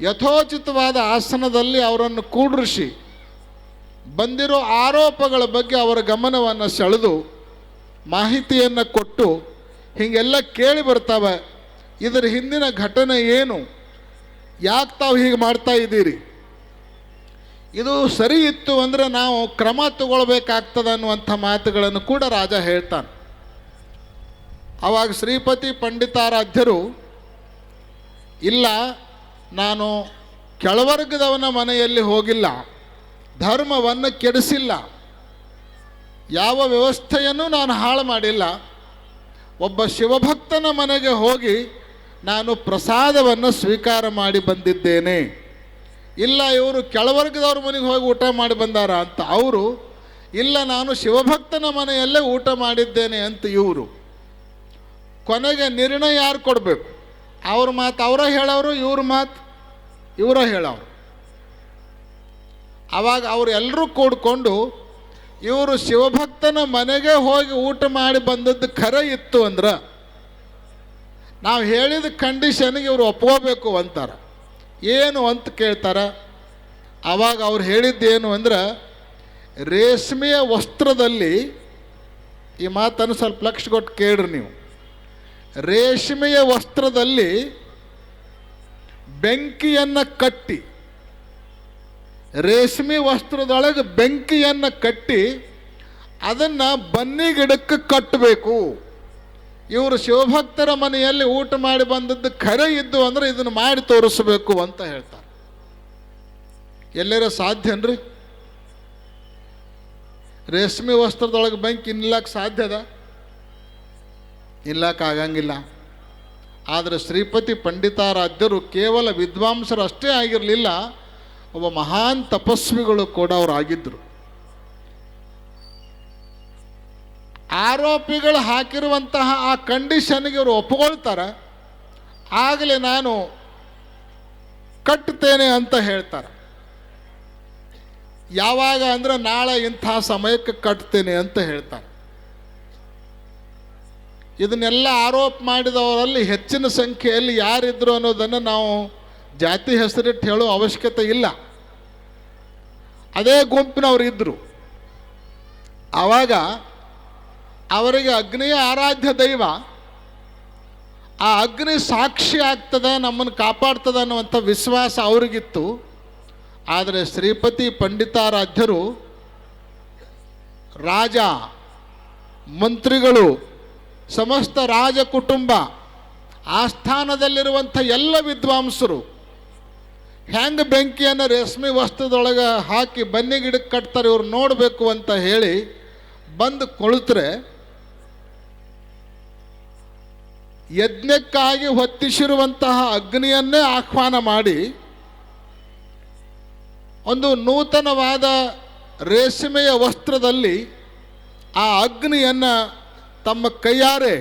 ಯಥೋಚಿತವಾದ ಆಸನದಲ್ಲಿ ಅವರನ್ನು ಕೂಡ್ರಿಸಿ ಬಂದಿರೋ ಆರೋಪಗಳ ಬಗ್ಗೆ ಅವರ ಗಮನವನ್ನು ಸೆಳೆದು ಮಾಹಿತಿಯನ್ನು ಕೊಟ್ಟು ಹೀಗೆಲ್ಲ ಕೇಳಿ ಬರ್ತಾವೆ, ಇದರ ಹಿಂದಿನ ಘಟನೆ ಏನು? ಯಾಕೆ ತಾವು ಹೀಗೆ ಮಾಡ್ತಾ ಇದ್ದೀರಿ? ಇದು ಸರಿ ಇತ್ತು ಅಂದರೆ ನಾವು ಕ್ರಮ ತಗೊಳ್ಬೇಕಾಗ್ತದೆ ಅನ್ನುವಂಥ ಮಾತುಗಳನ್ನು ಕೂಡ ರಾಜ ಹೇಳ್ತಾನೆ. ಆವಾಗ ಶ್ರೀಪತಿ ಪಂಡಿತಾರಾಧ್ಯರು, ಇಲ್ಲ, ನಾನು ಕೆಳವರ್ಗದವನ ಮನೆಯಲ್ಲಿ ಹೋಗಿಲ್ಲ, ಧರ್ಮವನ್ನು ಕೆಡಿಸಿಲ್ಲ. ಯಾವ ವ್ಯವಸ್ಥೆಯನ್ನು ನಾನು ಹಾಳು ಮಾಡಿಲ್ಲ. ಒಬ್ಬ ಶಿವಭಕ್ತನ ಮನೆಗೆ ಹೋಗಿ ನಾನು ಪ್ರಸಾದವನ್ನು ಸ್ವೀಕಾರ ಮಾಡಿ ಬಂದಿದ್ದೇನೆ. ಇಲ್ಲ, ಇವರು ಕೆಳವರ್ಗದವ್ರ ಮನೆಗೆ ಹೋಗಿ ಊಟ ಮಾಡಿ ಬಂದಾರ ಅಂತ. ಅವರು, ಇಲ್ಲ, ನಾನು ಶಿವಭಕ್ತನ ಮನೆಯಲ್ಲೇ ಊಟ ಮಾಡಿದ್ದೇನೆ ಅಂತ ಇವರು. ಕೊನೆಗೆ ನಿರ್ಣಯ ಯಾರು ಕೊಡಬೇಕು? ಅವ್ರ ಮಾತು ಅವರ ಹೇಳೋರು, ಇವ್ರ ಮಾತು ಇವರ ಹೇಳೋರು. ಆವಾಗ ಅವರೆಲ್ಲರೂ ಕೂಡ್ಕೊಂಡು ಇವರು ಶಿವಭಕ್ತನ ಮನೆಗೆ ಹೋಗಿ ಊಟ ಮಾಡಿ ಬಂದದ್ದು ಖರೆ ಇತ್ತು ಅಂದ್ರೆ, ನಾವು ಹೇಳಿದ ಕಂಡೀಷನ್ಗೆ ಇವರು ಒಪ್ಕೋಬೇಕು ಅಂತಾರೆ. ಏನು ಅಂತ ಕೇಳ್ತಾರೆ? ಆವಾಗ ಅವ್ರು ಹೇಳಿದ್ದೇನು ಅಂದ್ರೆ, ರೇಷ್ಮೆಯ ವಸ್ತ್ರದಲ್ಲಿ, ಈ ಮಾತನ್ನು ಸ್ವಲ್ಪ ಲಕ್ಷ ಕೊಟ್ಟು ಕೇಳ್ರಿ ನೀವು. ರೇಷ್ಮೆಯ ವಸ್ತ್ರದಲ್ಲಿ ಬೆಂಕಿಯನ್ನು ಕಟ್ಟಿ ರೇಷ್ಮೆ ವಸ್ತ್ರದೊಳಗೆ ಬೆಂಕಿಯನ್ನು ಕಟ್ಟಿ ಅದನ್ನು ಬನ್ನಿ ಗಿಡಕ್ಕೆ ಕಟ್ಟಬೇಕು ಇವರು ಶಿವಭಕ್ತರ ಮನೆಯಲ್ಲಿ ಊಟ ಮಾಡಿ ಬಂದದ್ದು ಖರೆ ಇದ್ದು ಅಂದ್ರೆ ಇದನ್ನು ಮಾಡಿ ತೋರಿಸಬೇಕು ಅಂತ ಹೇಳ್ತಾರೆ. ಎಲ್ಲರ ಸಾಧ್ಯನ್ರಿ ರೇಷ್ಮೆ ವಸ್ತ್ರದೊಳಗೆ ಬೆಂಕಿ ನಿಲ್ಲಕ್ಕೆ ಸಾಧ್ಯದ ನಿಲ್ಲಕ್ಕಾಗಂಗಿಲ್ಲ ಆದರೆ ಶ್ರೀಪತಿ ಪಂಡಿತಾರಾಧ್ಯರು ಕೇವಲ ವಿದ್ವಾಂಸರು ಅಷ್ಟೇ ಆಗಿರಲಿಲ್ಲ. ಒಬ್ಬ ಮಹಾನ್ ತಪಸ್ವಿಗಳು ಕೂಡ ಅವರು ಆಗಿದ್ದರು ಆರೋಪಿಗಳು ಹಾಕಿರುವಂತಹ ಆ ಕಂಡೀಷನ್ಗೆ ಇವರು ಒಪ್ಕೊಳ್ತಾರೆ. ಆಗಲೇ ನಾನು ಕಟ್ಟುತ್ತೇನೆ ಅಂತ ಹೇಳ್ತಾರೆ. ಯಾವಾಗ ಅಂದ್ರೆ ನಾಳೆ ಇಂಥ ಸಮಯಕ್ಕೆ ಕಟ್ತೇನೆ ಅಂತ ಹೇಳ್ತಾರೆ. ಇದನ್ನೆಲ್ಲ ಆರೋಪ ಮಾಡಿದವರಲ್ಲಿ ಹೆಚ್ಚಿನ ಸಂಖ್ಯೆಯಲ್ಲಿ ಯಾರಿದ್ರು ಅನ್ನೋದನ್ನು ನಾವು ಜಾತಿ ಹೆಸರಿಟ್ಟು ಹೇಳೋ ಅವಶ್ಯಕತೆ ಇಲ್ಲ. ಅದೇ ಗುಂಪಿನವರು ಇದ್ದರು ಆವಾಗ ಅವರಿಗೆ ಅಗ್ನಿಯ ಆರಾಧ್ಯ ದೈವ. ಆ ಅಗ್ನಿ ಸಾಕ್ಷಿ ಆಗ್ತದೆ, ನಮ್ಮನ್ನು ಕಾಪಾಡ್ತದೆ ಅನ್ನುವಂಥ ವಿಶ್ವಾಸ ಅವರಿಗಿತ್ತು. ಆದರೆ ಶ್ರೀಪತಿ ಪಂಡಿತಾರಾಧ್ಯರು ರಾಜ, ಮಂತ್ರಿಗಳು, ಸಮಸ್ತ ರಾಜ ಕುಟುಂಬ ಆಸ್ಥಾನದಲ್ಲಿರುವಂಥ ಎಲ್ಲ ವಿದ್ವಾಂಸರು ಹೆಂಗೆ ಬೆಂಕಿಯನ್ನು ರೇಷ್ಮೆ ವಸ್ತ್ರದೊಳಗೆ ಹಾಕಿ ಬನ್ನಿ ಗಿಡಕ್ಕೆ ಕಟ್ತಾರೆ ಇವ್ರು ನೋಡಬೇಕು ಅಂತ ಹೇಳಿ ಬಂದು ಕೊಳುತ್ರೆ ಯಜ್ಞಕ್ಕಾಗಿ ಹೊತ್ತಿಸಿರುವಂತಹ ಅಗ್ನಿಯನ್ನೇ ಆಹ್ವಾನ ಮಾಡಿ ಒಂದು ನೂತನವಾದ ರೇಷ್ಮೆಯ ವಸ್ತ್ರದಲ್ಲಿ ಆ ಅಗ್ನಿಯನ್ನು ತಮ್ಮ ಕೈಯಾರೆ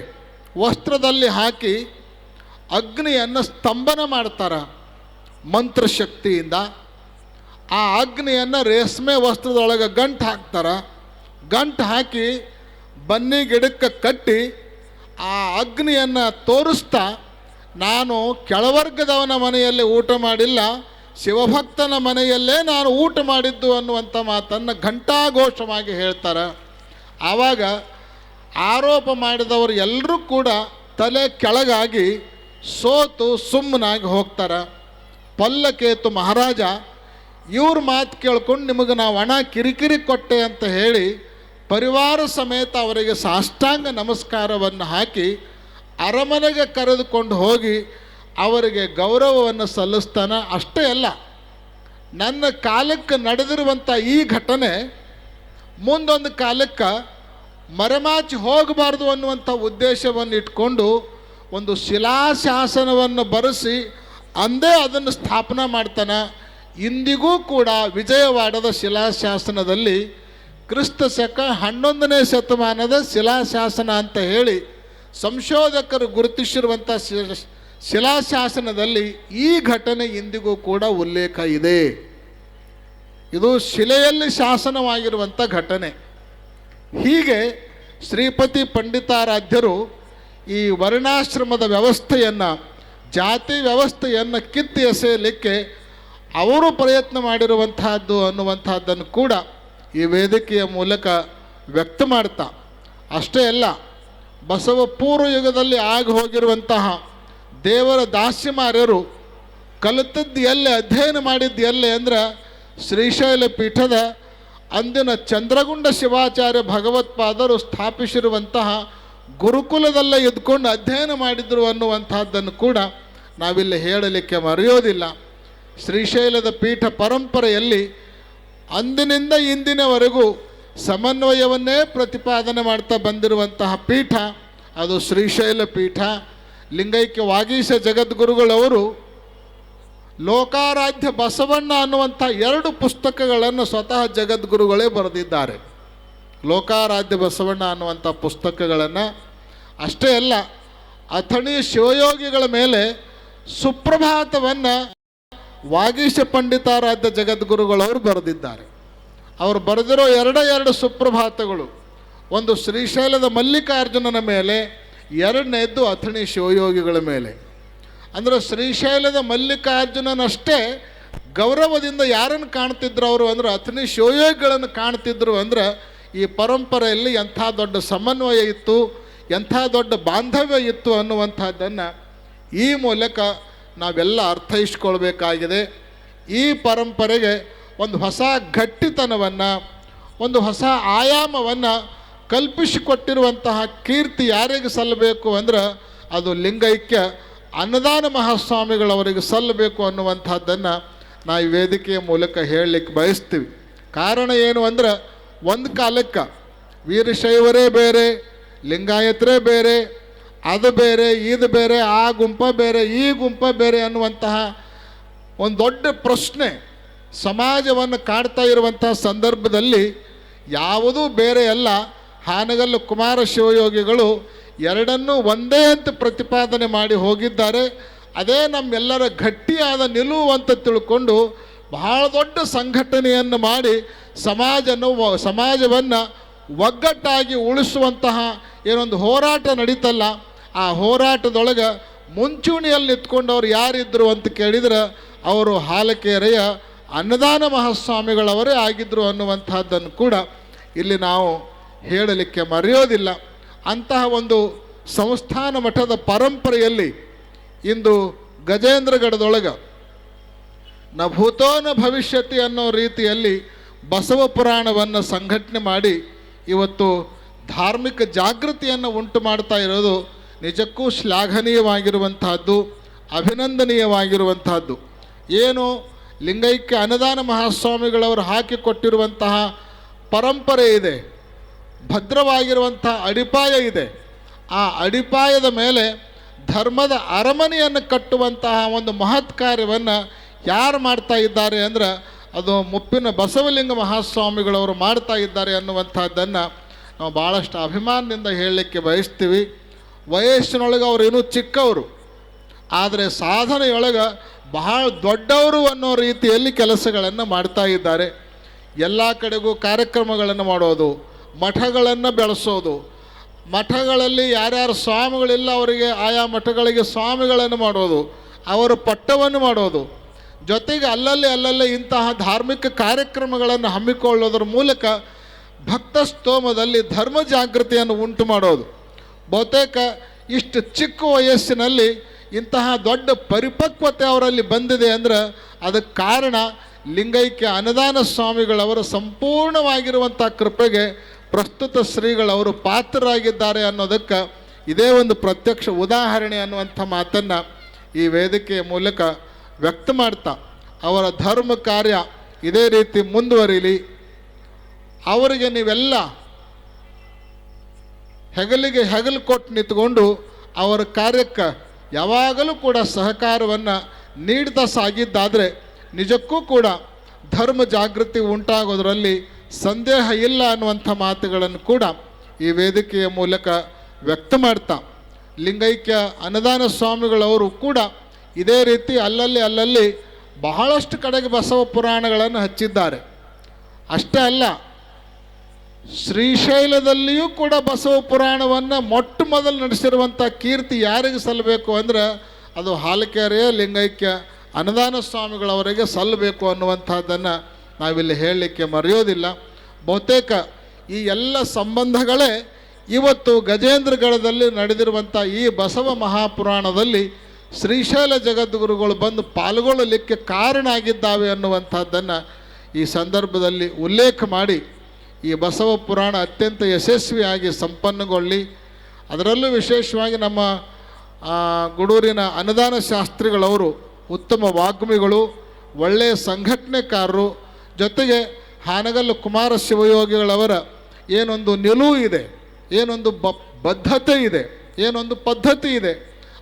ವಸ್ತ್ರದಲ್ಲಿ ಹಾಕಿ ಅಗ್ನಿಯನ್ನು ಸ್ತಂಭನ ಮಾಡ್ತಾರೆ. ಮಂತ್ರಶಕ್ತಿಯಿಂದ ಆ ಅಗ್ನಿಯನ್ನು ರೇಷ್ಮೆ ವಸ್ತ್ರದೊಳಗೆ ಗಂಟು ಹಾಕ್ತಾರೆ. ಗಂಟು ಹಾಕಿ ಬನ್ನಿ ಗಿಡಕ್ಕೆ ಕಟ್ಟಿ ಆ ಅಗ್ನಿಯನ್ನು ತೋರಿಸ್ತಾ, ನಾನು ಕೆಳವರ್ಗದವನ ಮನೆಯಲ್ಲಿ ಊಟ ಮಾಡಿಲ್ಲ, ಶಿವಭಕ್ತನ ಮನೆಯಲ್ಲೇ ನಾನು ಊಟ ಮಾಡಿದ್ದು ಅನ್ನುವಂಥ ಮಾತನ್ನು ಘಂಟಾಘೋಷವಾಗಿ ಹೇಳ್ತಾರೆ. ಆವಾಗ ಆರೋಪ ಮಾಡಿದವರು ಎಲ್ಲರೂ ಕೂಡ ತಲೆ ಕೆಳಗಾಗಿ ಸೋತು ಸುಮ್ಮನಾಗಿ ಹೋಗ್ತಾರೆ. ಪಲ್ಲಕೇತು ಮಹಾರಾಜ, ಇವ್ರ ಮಾತು ಕೇಳ್ಕೊಂಡು ನಿಮಗೆ ನಾವು ಹಣ ಕಿರಿಕಿರಿ ಕೊಟ್ಟೆ ಅಂತ ಹೇಳಿ ಪರಿವಾರ ಸಮೇತ ಅವರಿಗೆ ಸಾಷ್ಟಾಂಗ ನಮಸ್ಕಾರವನ್ನು ಹಾಕಿ ಅರಮನೆಗೆ ಕರೆದುಕೊಂಡು ಹೋಗಿ ಅವರಿಗೆ ಗೌರವವನ್ನು ಸಲ್ಲಿಸ್ತಾನೆ ಅಷ್ಟೇ ಅಲ್ಲ, ನನ್ನ ಕಾಲಕ್ಕೆ ನಡೆದಿರುವಂಥ ಈ ಘಟನೆ ಮುಂದೊಂದು ಕಾಲಕ್ಕೆ ಮರೆಮಾಚಿ ಹೋಗಬಾರ್ದು ಅನ್ನುವಂಥ ಉದ್ದೇಶವನ್ನು ಇಟ್ಕೊಂಡು ಒಂದು ಶಿಲಾಶಾಸನವನ್ನು ಬರೆಸಿ ಅಂದೇ ಅದನ್ನು ಸ್ಥಾಪನಾ ಮಾಡ್ತಾನೆ. ಇಂದಿಗೂ ಕೂಡ ವಿಜಯವಾಡದ ಶಿಲಾಶಾಸನದಲ್ಲಿ ಕ್ರಿಸ್ತ ಶಕ ಹನ್ನೊಂದನೇ ಶತಮಾನದ ಶಿಲಾಶಾಸನ ಅಂತ ಹೇಳಿ ಸಂಶೋಧಕರು ಗುರುತಿಸಿರುವಂಥ ಶಿಲಾಶಾಸನದಲ್ಲಿ ಈ ಘಟನೆ ಇಂದಿಗೂ ಕೂಡ ಉಲ್ಲೇಖ ಇದೆ. ಇದು ಶಿಲೆಯಲ್ಲಿ ಶಾಸನವಾಗಿರುವಂಥ ಘಟನೆ. ಹೀಗೆ ಶ್ರೀಪತಿ ಪಂಡಿತಾರಾಧ್ಯರು ಈ ವರ್ಣಾಶ್ರಮದ ವ್ಯವಸ್ಥೆಯನ್ನು ಜಾತಿ ವ್ಯವಸ್ಥೆಯನ್ನು ಕಿತ್ತು ಎಸೆಯಲಿಕ್ಕೆ ಅವರು ಪ್ರಯತ್ನ ಮಾಡಿರುವಂತಹದ್ದು ಅನ್ನುವಂತಹದ್ದನ್ನು ಕೂಡ ಈ ವೇದಿಕೆಯ ಮೂಲಕ ವ್ಯಕ್ತ ಮಾಡ್ತಾ. ಅಷ್ಟೇ ಅಲ್ಲ, ಬಸವ ಪೂರ್ವ ಯುಗದಲ್ಲಿ ಆಗಿ ಹೋಗಿರುವಂತಹ ದೇವರ ದಾಸ್ಯಮಾರ್ಯರು ಕಲಿತದ್ದು ಎಲ್ಲಿ, ಅಧ್ಯಯನ ಮಾಡಿದ್ದು ಎಲ್ಲಿ ಅಂದ್ರೆ ಶ್ರೀಶೈಲ ಪೀಠದ ಅಂದಿನ ಚಂದ್ರಗುಂಡ ಶಿವಾಚಾರ್ಯ ಭಗವತ್ಪಾದರು ಸ್ಥಾಪಿಸಿರುವಂತಹ ಗುರುಕುಲದಲ್ಲೇ ಇದ್ಕೊಂಡು ಅಧ್ಯಯನ ಮಾಡಿದರು ಅನ್ನುವಂತಹದ್ದನ್ನು ಕೂಡ ನಾವಿಲ್ಲಿ ಹೇಳಲಿಕ್ಕೆ ಮರೆಯೋದಿಲ್ಲ. ಶ್ರೀಶೈಲದ ಪೀಠ ಪರಂಪರೆಯಲ್ಲಿ ಅಂದಿನಿಂದ ಇಂದಿನವರೆಗೂ ಸಮನ್ವಯವನ್ನೇ ಪ್ರತಿಪಾದನೆ ಮಾಡ್ತಾ ಬಂದಿರುವಂತಹ ಪೀಠ, ಅದು ಶ್ರೀಶೈಲ ಪೀಠ. ಲಿಂಗೈಕ್ಯ ವಾಗೀಶ ಜಗದ್ಗುರುಗಳವರು ಲೋಕಾರಾಧ್ಯ ಬಸವಣ್ಣ ಅನ್ನುವಂಥ ಎರಡು ಪುಸ್ತಕಗಳನ್ನು ಸ್ವತಃ ಜಗದ್ಗುರುಗಳೇ ಬರೆದಿದ್ದಾರೆ. ಲೋಕಾರಾಧ್ಯ ಬಸವಣ್ಣ ಅನ್ನುವಂಥ ಪುಸ್ತಕಗಳನ್ನು ಅಷ್ಟೇ ಅಲ್ಲ, ಅಥಣಿ ಶಿವಯೋಗಿಗಳ ಮೇಲೆ ಸುಪ್ರಭಾತವನ್ನು ವಾಗೀಶ ಪಂಡಿತಾರಾಧ್ಯ ಜಗದ್ಗುರುಗಳವರು ಬರೆದಿದ್ದಾರೆ. ಅವರು ಬರೆದಿರೋ ಎರಡ ಎರಡು ಸುಪ್ರಭಾತಗಳು, ಒಂದು ಶ್ರೀಶೈಲದ ಮಲ್ಲಿಕಾರ್ಜುನನ ಮೇಲೆ, ಎರಡನೇದ್ದು ಅಥಣಿ ಶಿವಯೋಗಿಗಳ ಮೇಲೆ. ಅಂದರೆ ಶ್ರೀಶೈಲದ ಮಲ್ಲಿಕಾರ್ಜುನನಷ್ಟೇ ಗೌರವದಿಂದ ಯಾರನ್ನು ಕಾಣ್ತಿದ್ರು ಅವರು ಅಂದ್ರೆ ಅಥಣಿ ಶಿವಯೋಗಿಗಳನ್ನು ಕಾಣ್ತಿದ್ರು ಅಂದ್ರೆ ಈ ಪರಂಪರೆಯಲ್ಲಿ ಎಂಥ ದೊಡ್ಡ ಸಮನ್ವಯ ಇತ್ತು, ಎಂಥ ದೊಡ್ಡ ಬಾಂಧವ್ಯ ಇತ್ತು ಅನ್ನುವಂಥದ್ದನ್ನು ಈ ಮೂಲಕ ನಾವೆಲ್ಲ ಅರ್ಥೈಸ್ಕೊಳ್ಬೇಕಾಗಿದೆ. ಈ ಪರಂಪರೆಗೆ ಒಂದು ಹೊಸ ಗಟ್ಟಿತನವನ್ನು, ಒಂದು ಹೊಸ ಆಯಾಮವನ್ನು ಕಲ್ಪಿಸಿಕೊಟ್ಟಿರುವಂತಹ ಕೀರ್ತಿ ಯಾರಿಗೆ ಸಲ್ಲಬೇಕು ಅಂದ್ರೆ ಅದು ಲಿಂಗೈಕ್ಯ ಅನ್ನದಾನ ಮಹಾಸ್ವಾಮಿಗಳವರಿಗೆ ಸಲ್ಲಬೇಕು ಅನ್ನುವಂಥದ್ದನ್ನು ನಾವು ಈ ವೇದಿಕೆಯ ಮೂಲಕ ಹೇಳಲಿಕ್ಕೆ ಬಯಸ್ತೀವಿ. ಕಾರಣ ಏನು ಅಂದ್ರೆ ಒಂದು ಕಾಲಕ್ಕೆ ವೀರಶೈವರೇ ಬೇರೆ, ಲಿಂಗಾಯತರೇ ಬೇರೆ ಅದು ಬೇರೆ, ಇದು ಬೇರೆ, ಆ ಗುಂಪ ಬೇರೆ, ಈ ಗುಂಪ ಬೇರೆ ಅನ್ನುವಂತಹ ಒಂದು ದೊಡ್ಡ ಪ್ರಶ್ನೆ ಸಮಾಜವನ್ನು ಕಾಡ್ತಾ ಇರುವಂತಹ ಸಂದರ್ಭದಲ್ಲಿ ಯಾವುದೂ ಬೇರೆ ಅಲ್ಲ. ಹಾನಗಲ್ಲು ಕುಮಾರ ಶಿವಯೋಗಿಗಳು ಎರಡನ್ನೂ ಒಂದೇ ಅಂತ ಪ್ರತಿಪಾದನೆ ಮಾಡಿ ಹೋಗಿದ್ದಾರೆ. ಅದೇ ನಮ್ಮೆಲ್ಲರ ಗಟ್ಟಿಯಾದ ನಿಲುವು ಅಂತ ತಿಳ್ಕೊಂಡು ಬಹಳ ದೊಡ್ಡ ಸಂಘಟನೆಯನ್ನು ಮಾಡಿ ಸಮಾಜನು, ಸಮಾಜವನ್ನು ಒಗ್ಗಟ್ಟಾಗಿ ಉಳಿಸುವಂತಹ ಏನೊಂದು ಹೋರಾಟ ನಡೀತಲ್ಲ. ಆ ಹೋರಾಟದೊಳಗೆ ಮುಂಚೂಣಿಯಲ್ಲಿ ನಿಂತ್ಕೊಂಡವ್ರು ಯಾರಿದ್ದರು ಅಂತ ಕೇಳಿದ್ರೆ ಅವರು ಹಾಲಕೇರೆಯ ಅನ್ನದಾನ ಮಹಾಸ್ವಾಮಿಗಳವರೇ ಆಗಿದ್ದರು ಅನ್ನುವಂಥದ್ದನ್ನು ಕೂಡ ಇಲ್ಲಿ ನಾವು ಹೇಳಲಿಕ್ಕೆ ಮರೆಯೋದಿಲ್ಲ. ಅಂತಹ ಒಂದು ಸಂಸ್ಥಾನ ಮಠದ ಪರಂಪರೆಯಲ್ಲಿ ಇಂದು ಗಜೇಂದ್ರಗಢದೊಳಗೆ ನ ಭೂತೋ ಭವಿಷ್ಯತಿ ಅನ್ನೋ ರೀತಿಯಲ್ಲಿ ಬಸವ ಪುರಾಣವನ್ನು ಸಂಘಟನೆ ಮಾಡಿ ಇವತ್ತು ಧಾರ್ಮಿಕ ಜಾಗೃತಿಯನ್ನು ಉಂಟು ಮಾಡ್ತಾ ಇರೋದು ನಿಜಕ್ಕೂ ಶ್ಲಾಘನೀಯವಾಗಿರುವಂತಹದ್ದು, ಅಭಿನಂದನೀಯವಾಗಿರುವಂತಹದ್ದು. ಏನು ಲಿಂಗೈಕ್ಯ ಅನುದಾನ ಮಹಾಸ್ವಾಮಿಗಳವರು ಹಾಕಿಕೊಟ್ಟಿರುವಂತಹ ಪರಂಪರೆ ಇದೆ, ಭದ್ರವಾಗಿರುವಂತಹ ಅಡಿಪಾಯ ಇದೆ. ಆ ಅಡಿಪಾಯದ ಮೇಲೆ ಧರ್ಮದ ಅರಮನೆಯನ್ನು ಕಟ್ಟುವಂತಹ ಒಂದು ಮಹತ್ ಕಾರ್ಯವನ್ನು ಯಾರು ಮಾಡ್ತಾ ಇದ್ದಾರೆ ಅಂದರೆ, ಅದು ಮುಪ್ಪಿನ ಬಸವಲಿಂಗ ಮಹಾಸ್ವಾಮಿಗಳವರು ಮಾಡ್ತಾ ಇದ್ದಾರೆ ಅನ್ನುವಂಥದ್ದನ್ನು ನಾವು ಭಾಳಷ್ಟು ಅಭಿಮಾನದಿಂದ ಹೇಳಲಿಕ್ಕೆ ಬಯಸ್ತೀವಿ. ವಯಸ್ಸಿನೊಳಗೆ ಅವರು ಇನ್ನೂ ಚಿಕ್ಕವರು. ಆದರೆ ಸಾಧನೆಯೊಳಗೆ ಬಹಳ ದೊಡ್ಡವರು ಅನ್ನೋ ರೀತಿಯಲ್ಲಿ ಕೆಲಸಗಳನ್ನು ಮಾಡ್ತಾ ಇದ್ದಾರೆ. ಎಲ್ಲ ಕಡೆಗೂ ಕಾರ್ಯಕ್ರಮಗಳನ್ನು ಮಾಡೋದು, ಮಠಗಳನ್ನು ಬೆಳೆಸೋದು, ಮಠಗಳಲ್ಲಿ ಯಾರ್ಯಾರು ಸ್ವಾಮಿಗಳಿಲ್ಲ ಅವರಿಗೆ ಆಯಾ ಮಠಗಳಿಗೆ ಸ್ವಾಮಿಗಳನ್ನು ಮಾಡೋದು, ಅವರ ಪಟ್ಟವನ್ನು ಮಾಡೋದು. ಜೊತೆಗೆ ಅಲ್ಲಲ್ಲಿ ಅಲ್ಲಲ್ಲಿ ಇಂತಹ ಧಾರ್ಮಿಕ ಕಾರ್ಯಕ್ರಮಗಳನ್ನು ಹಮ್ಮಿಕೊಳ್ಳೋದ್ರ ಮೂಲಕ ಭಕ್ತ ಸ್ತೋಮದಲ್ಲಿ ಧರ್ಮ ಜಾಗೃತಿಯನ್ನು ಉಂಟು ಮಾಡೋದು. ಬಹುತೇಕ ಇಷ್ಟು ಚಿಕ್ಕ ವಯಸ್ಸಿನಲ್ಲಿ ಇಂತಹ ದೊಡ್ಡ ಪರಿಪಕ್ವತೆ ಅವರಲ್ಲಿ ಬಂದಿದೆ ಅಂದ್ರೆ ಅದಕ್ಕೆ ಕಾರಣ ಲಿಂಗೈಕ್ಯ ಅನುದಾನ ಸ್ವಾಮಿಗಳವರ ಸಂಪೂರ್ಣವಾಗಿರುವಂಥ ಕೃಪೆಗೆ ಪ್ರಸ್ತುತ ಶ್ರೀಗಳವರು ಪಾತ್ರರಾಗಿದ್ದಾರೆ ಅನ್ನೋದಕ್ಕೆ ಇದೇ ಒಂದು ಪ್ರತ್ಯಕ್ಷ ಉದಾಹರಣೆ ಅನ್ನುವಂಥ ಮಾತನ್ನು ಈ ವೇದಿಕೆಯ ಮೂಲಕ ವ್ಯಕ್ತ ಮಾಡ್ತಾ, ಅವರ ಧರ್ಮ ಕಾರ್ಯ ಇದೇ ರೀತಿ ಮುಂದುವರಿಲಿ, ಅವರಿಗೆ ನೀವೆಲ್ಲ ಹೆಗಲಿಗೆ ಹೆಗಲು ಕೊಟ್ಟು ನಿಂತ್ಕೊಂಡು ಅವರ ಕಾರ್ಯಕ್ಕೆ ಯಾವಾಗಲೂ ಕೂಡ ಸಹಕಾರವನ್ನು ನೀಡ್ತಾ ಸಾಗಿದ್ದಾದರೆ ನಿಜಕ್ಕೂ ಕೂಡ ಧರ್ಮ ಜಾಗೃತಿ ಉಂಟಾಗೋದರಲ್ಲಿ ಸಂದೇಹ ಇಲ್ಲ ಅನ್ನುವಂಥ ಮಾತುಗಳನ್ನು ಕೂಡ ಈ ವೇದಿಕೆಯ ಮೂಲಕ ವ್ಯಕ್ತ ಮಾಡ್ತಾ. ಲಿಂಗೈಕ್ಯ ಅನುದಾನ ಸ್ವಾಮಿಗಳವರು ಕೂಡ ಇದೇ ರೀತಿ ಅಲ್ಲಲ್ಲಿ ಅಲ್ಲಲ್ಲಿ ಬಹಳಷ್ಟು ಕಡೆಗೆ ಬಸವ ಪುರಾಣಗಳನ್ನು ಹಚ್ಚಿದ್ದಾರೆ. ಅಷ್ಟೇ ಅಲ್ಲ ಶ್ರೀಶೈಲದಲ್ಲಿಯೂ ಕೂಡ ಬಸವ ಪುರಾಣವನ್ನು ಮೊಟ್ಟ ಮೊದಲು ನಡೆಸಿರುವಂಥ ಕೀರ್ತಿ ಯಾರಿಗೆ ಸಲ್ಲಬೇಕು ಅಂದರೆ ಅದು ಹಾಲಕೆರೆಯ ಲಿಂಗೈಕ್ಯ ಅನುದಾನ ಸ್ವಾಮಿಗಳವರಿಗೆ ಸಲ್ಲಬೇಕು ಅನ್ನುವಂಥದ್ದನ್ನು ನಾವಿಲ್ಲಿ ಹೇಳಲಿಕ್ಕೆ ಮರೆಯೋದಿಲ್ಲ. ಬಹುತೇಕ ಈ ಎಲ್ಲ ಸಂಬಂಧಗಳೇ ಇವತ್ತು ಗಜೇಂದ್ರಗಢದಲ್ಲಿ ನಡೆದಿರುವಂಥ ಈ ಬಸವ ಮಹಾಪುರಾಣದಲ್ಲಿ ಶ್ರೀಶೈಲ ಜಗದ್ಗುರುಗಳು ಬಂದು ಪಾಲ್ಗೊಳ್ಳಲಿಕ್ಕೆ ಕಾರಣ ಆಗಿದ್ದಾವೆ ಅನ್ನುವಂಥದ್ದನ್ನು ಈ ಸಂದರ್ಭದಲ್ಲಿ ಉಲ್ಲೇಖ ಮಾಡಿ ಈ ಬಸವ ಪುರಾಣ ಅತ್ಯಂತ ಯಶಸ್ವಿಯಾಗಿ ಸಂಪನ್ನಗೊಳ್ಳಿ. ಅದರಲ್ಲೂ ವಿಶೇಷವಾಗಿ ನಮ್ಮ ಗುಡೂರಿನ ಅನುದಾನ ಶಾಸ್ತ್ರಿಗಳವರು, ಉತ್ತಮ ವಾಗ್ಮಿಗಳು ಒಳ್ಳೆಯ ಸಂಘಟನೆಕಾರರು, ಜೊತೆಗೆ ಹಾನಗಲ್ಲು ಕುಮಾರ ಶಿವಯೋಗಿಗಳವರ ಏನೊಂದು ನಿಲುವು ಇದೆ, ಏನೊಂದು ಬ, ಬದ್ಧತೆ ಇದೆ, ಏನೊಂದು ಪದ್ಧತಿ ಇದೆ.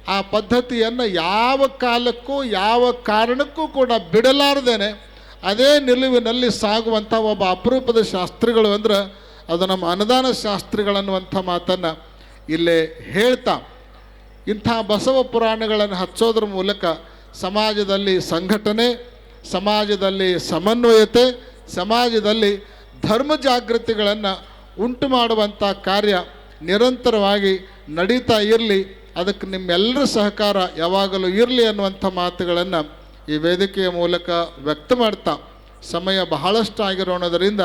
ಆ ಪದ್ಧತಿಯನ್ನು ಯಾವ ಕಾಲಕ್ಕೂ, ಯಾವ ಕಾರಣಕ್ಕೂ ಕೂಡ ಬಿಡಲಾರ್ದೇನೆ. ಅದೇ ನಿಲುವಿನಲ್ಲಿ ಸಾಗುವಂಥ ಒಬ್ಬ ಅಪರೂಪದ ಶಾಸ್ತ್ರಿಗಳು ಅಂದ್ರೆ ಅದು ನಮ್ಮ ಅನುದಾನ ಶಾಸ್ತ್ರಿಗಳನ್ನುವಂಥ ಮಾತನ್ನು ಇಲ್ಲೇ ಹೇಳ್ತಾ. ಇಂಥ ಬಸವ ಪುರಾಣಗಳನ್ನು ಹಚ್ಚೋದ್ರ ಮೂಲಕ ಸಮಾಜದಲ್ಲಿ ಸಂಘಟನೆ, ಸಮಾಜದಲ್ಲಿ ಸಮನ್ವಯತೆ, ಸಮಾಜದಲ್ಲಿ ಧರ್ಮ ಜಾಗೃತಿಗಳನ್ನು ಉಂಟು ಮಾಡುವಂಥ ಕಾರ್ಯ ನಿರಂತರವಾಗಿ ನಡೀತಾ ಇರಲಿ. ಅದಕ್ಕೆ ನಿಮ್ಮೆಲ್ಲರ ಸಹಕಾರ ಯಾವಾಗಲೂ ಇರಲಿ ಅನ್ನುವಂಥ ಮಾತುಗಳನ್ನು ಈ ವೇದಿಕೆಯ ಮೂಲಕ ವ್ಯಕ್ತ ಮಾಡ್ತಾ, ಸಮಯ ಬಹಳಷ್ಟು ಆಗಿರೋಣದರಿಂದ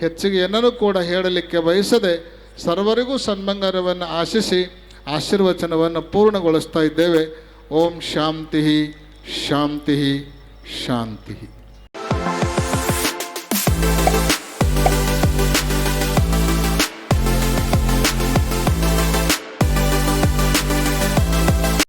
ಹೆಚ್ಚಿಗೆ ಏನನ್ನು ಕೂಡ ಹೇಳಲಿಕ್ಕೆ ಬಯಸದೆ ಸರ್ವರಿಗೂ ಸನ್ಮಂಗರವನ್ನು ಆಶಿಸಿ ಆಶೀರ್ವಚನವನ್ನು ಪೂರ್ಣಗೊಳಿಸ್ತಾ ಇದ್ದೇವೆ. ಓಂ ಶಾಂತಿ ಶಾಂತಿ ಶಾಂತಿ.